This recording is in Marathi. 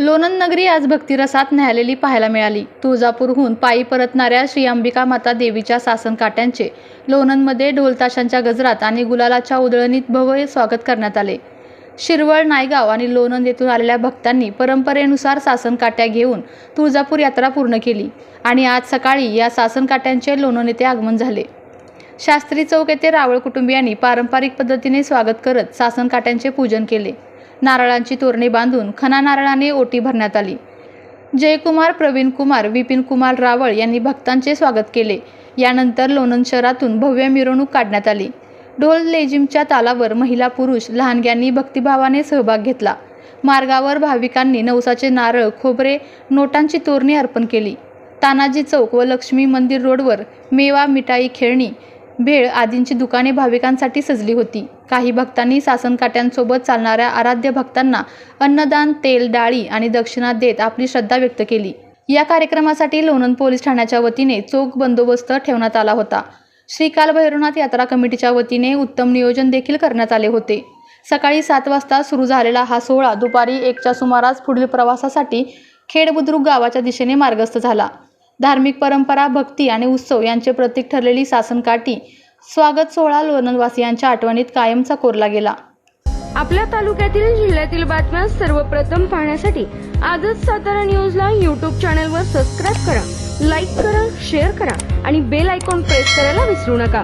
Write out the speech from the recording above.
लोणंद नगरी आज भक्तिरसात न्याहालेली पाहायला मिळाली. तुळजापूरहून पायी परतणाऱ्या श्री अंबिका माता देवीच्या सासनकाट्यांचे लोणंदमध्ये ढोलताशांच्या गजरात आणि गुलालाच्या उधळणीत भव्य स्वागत करण्यात आले. शिरवळ नायगाव आणि लोणंद येथून आलेल्या भक्तांनी परंपरेनुसार सासनकाट्या घेऊन तुळजापूर यात्रा पूर्ण केली आणि आज सकाळी या सासनकाट्यांचे लोणंद येथे आगमन झाले. शास्त्री चौक येथे रावळ कुटुंबियांनी पारंपरिक पद्धतीने स्वागत करत सासन काट्यांचे पूजन केले. नारळांची तोरणे बांधून खना नारळाने ओटी भरण्यात आली. जयकुमार प्रवीण कुमार विपिन कुमार रावळ यांनी भक्तांचे स्वागत केले. यानंतर लोणंद शहरातून भव्य मिरवणूक काढण्यात आली. ढोल लेझिमच्या तालावर महिला पुरुष लहानग्यांनी भक्तिभावाने सहभाग घेतला. मार्गावर भाविकांनी नवसाचे नारळ खोबरे नोटांची तोरणी अर्पण केली. तानाजी चौक व लक्ष्मी मंदिर रोडवर मेवा मिठाई खेळणी भेळ आदींची दुकाने भाविकांसाठी सजली होती. काही भक्तांनी सासनकाट्यांसोबत चालणाऱ्या आराध्य भक्तांना अन्नदान तेल डाळी आणि दक्षिणा देत आपली श्रद्धा व्यक्त केली. या कार्यक्रमासाठी लोणंद पोलीस ठाण्याच्या वतीने चोख बंदोबस्त ठेवण्यात आला होता. श्री कालभैरवनाथ यात्रा कमिटीच्या वतीने उत्तम नियोजन देखील करण्यात आले होते. सकाळी सात वाजता सुरू झालेला हा सोहळा दुपारी एकच्या सुमारास पुढील प्रवासासाठी खेड बुद्रुक गावाच्या दिशेने मार्गस्थ झाला. धार्मिक परंपरा भक्ती आणि उत्सव यांचे प्रतीक ठरलेली सासनकाठी स्वागत सोहळा लोणंदवासियांच्या आठवणीत कायमचा कोरला गेला. आपल्या तालुक्यातील जिल्ह्यातील बातम्या सर्वप्रथम पाहण्यासाठी आजच सातारा न्यूजला यूट्यूब चॅनलवर सबस्क्राईब करा लाईक करा शेअर करा आणि बेल आयकॉन प्रेस करायला विसरू नका.